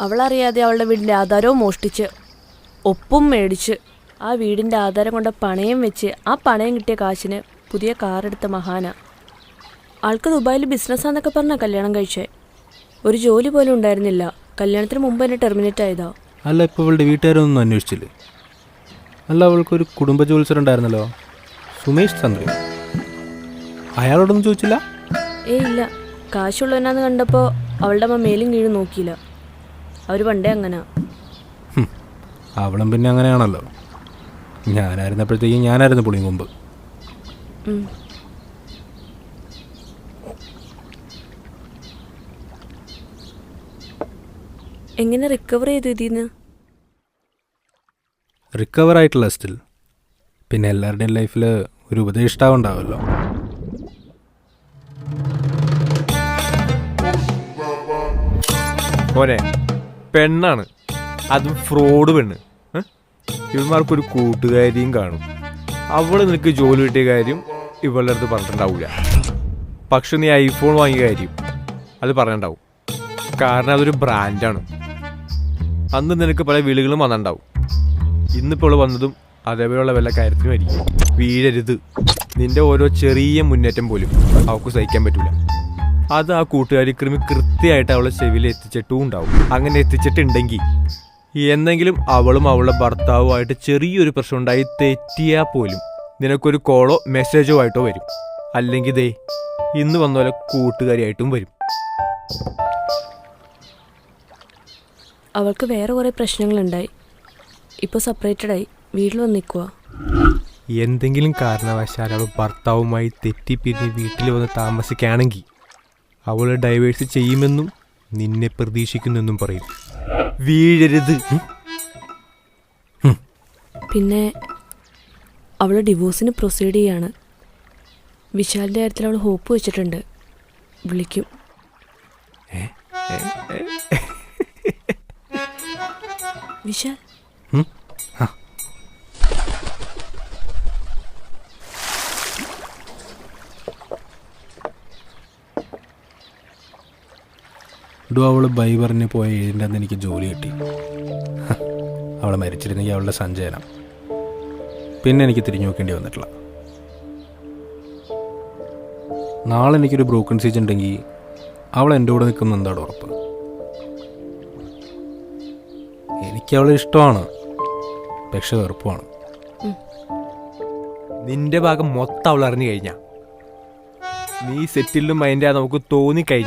അവളറിയാതെ അവളുടെ വീടിന്റെ ആധാരവും മോഷ്ടിച്ച് ഒപ്പും മേടിച്ച് ആ വീടിന്റെ ആധാരം കൊണ്ട് പണയം വെച്ച് ആ പണയം കിട്ടിയ കാശിന് പുതിയ കാറെടുത്ത മഹാന. ആൾക്ക് ദുബായിൽ ബിസിനസ്സാന്നൊക്കെ പറഞ്ഞാൽ കല്യാണം കഴിച്ചേ. ഒരു ജോലി പോലും ഉണ്ടായിരുന്നില്ല. കല്യാണത്തിന് മുമ്പ് തന്നെ ടെർമിനേറ്റ് ആയതാ. അല്ല ഇപ്പോൾ അവളുടെ വീട്ടുകാരൊന്നും അന്വേഷിച്ചില്ലേ? അല്ല അവൾക്കൊരു കുടുംബ ജോലിസർ ഉണ്ടായിരുന്നല്ലോ സുമേഷ് ചന്ദ്രൻ. അയാളോടൊന്നും ചോദിച്ചില്ല? ഏ ഇല്ല. കാശുള്ളവനാന്ന് കണ്ടപ്പോൾ അവളുടെ അമ്മ മേലും കീഴും നോക്കിയില്ല. അവർ പണ്ടേ അങ്ങനെ. അവളും പിന്നെ അങ്ങനെയാണല്ലോ. ഞാനായിരുന്നപ്പോഴത്തേക്കും ഞാനായിരുന്നു പുളിയും മുമ്പ് ഉം. എങ്ങനെ റിക്കവർ ചെയ്തു ഇതിന്ന്? റിക്കവർ ആയിട്ടുള്ള സ്റ്റിൽ പിന്നെ എല്ലാവരുടെയും ലൈഫിൽ ഒരു ഉപദേഷ്ടാവ് ഉണ്ടാവുമല്ലോ മോനെ പെണ്ണാണ്. അതും ഫ്രോഡ് പെണ്ണ്? ഇവന്മാർക്കൊരു കൂട്ടുകാരിയും കാണും. അവൾ നിനക്ക് ജോലി കിട്ടിയ കാര്യം ഇവളുടെ അടുത്ത് പറഞ്ഞിട്ടുണ്ടാവില്ല പക്ഷെ നീ ഐഫോൺ വാങ്ങിയ കാര്യം അത് പറഞ്ഞിട്ടുണ്ടാവും. കാരണം അതൊരു ബ്രാൻഡാണ് അന്ന് നിനക്ക് പല വിളികളും വന്നിട്ടുണ്ടാവും. ഇന്നിപ്പോൾ വന്നതും അതേപോലെയുള്ള വല്ല കാര്യത്തിനുമായിരിക്കും വീഴരുത്. നിന്റെ ഓരോ ചെറിയ മുന്നേറ്റം പോലും അവൾക്ക് സഹിക്കാൻ പറ്റൂല. അത് ആ കൂട്ടുകാരി കൃമി കൃത്യമായിട്ട് അവളെ ചെവിയിൽ എത്തിച്ചിട്ടും ഉണ്ടാവും. അങ്ങനെ എത്തിച്ചിട്ടുണ്ടെങ്കിൽ എന്തെങ്കിലും അവളും അവളുടെ ഭർത്താവുമായിട്ട് ചെറിയൊരു പ്രശ്നം ഉണ്ടായി തെറ്റിയാൽ പോലും നിനക്കൊരു കോളോ മെസ്സേജോ ആയിട്ടോ വരും. അല്ലെങ്കിൽ ദേ ഇന്ന് വന്ന പോലെ കൂട്ടുകാരിയായിട്ടും വരും. അവൾക്ക് വേറെ കുറേ പ്രശ്നങ്ങളുണ്ടായി. ഇപ്പോൾ സെപ്പറേറ്റഡായി വീട്ടിൽ വന്ന് നിൽക്കുക എന്തെങ്കിലും കാരണവശാൽ അവൾ ഭർത്താവുമായി തെറ്റിപ്പിരിഞ്ഞ് വീട്ടിൽ വന്ന് താമസിക്കുകയാണെങ്കിൽ അവൾ ഡൈവേഴ്സ് ചെയ്യുമെന്നും നിന്നെ പ്രതീക്ഷിക്കുന്നെന്നും പറയും. വീഴരുത്. പിന്നെ അവൾ ഡിവോഴ്സിന് പ്രൊസീഡ് ചെയ്യാണ്. വിശാലിന്റെ കാര്യത്തിൽ അവൾ ഹോപ്പ് വെച്ചിട്ടുണ്ട്. വിളിക്കും. വിശാൽ? ഡു അവൾ ബൈ പറഞ്ഞ് പോയ ഏഴിന്റെ അന്ന് എനിക്ക് ജോലി കിട്ടി. അവൾ മരിച്ചിരുന്നെങ്കിൽ അവളുടെ സഞ്ചയനം. പിന്നെ എനിക്ക് തിരിഞ്ഞു നോക്കേണ്ടി വന്നിട്ടില്ല. നാളെ എനിക്കൊരു ബ്രോക്കൺ സീജ് ഉണ്ടെങ്കിൽ അവൾ എന്റെ കൂടെ നിൽക്കുന്ന എന്താണ് ഉറപ്പ്? എനിക്ക് അവളെ ഇഷ്ടമാണ്. പക്ഷെ വെറുപ്പമാണ് നിന്റെ ഭാഗം മൊത്തം അവൾ അറിഞ്ഞു കഴിഞ്ഞാ. നീ സെറ്റിലും മൈൻഡാ നമുക്ക് തോന്നിക്കഴിഞ്ഞു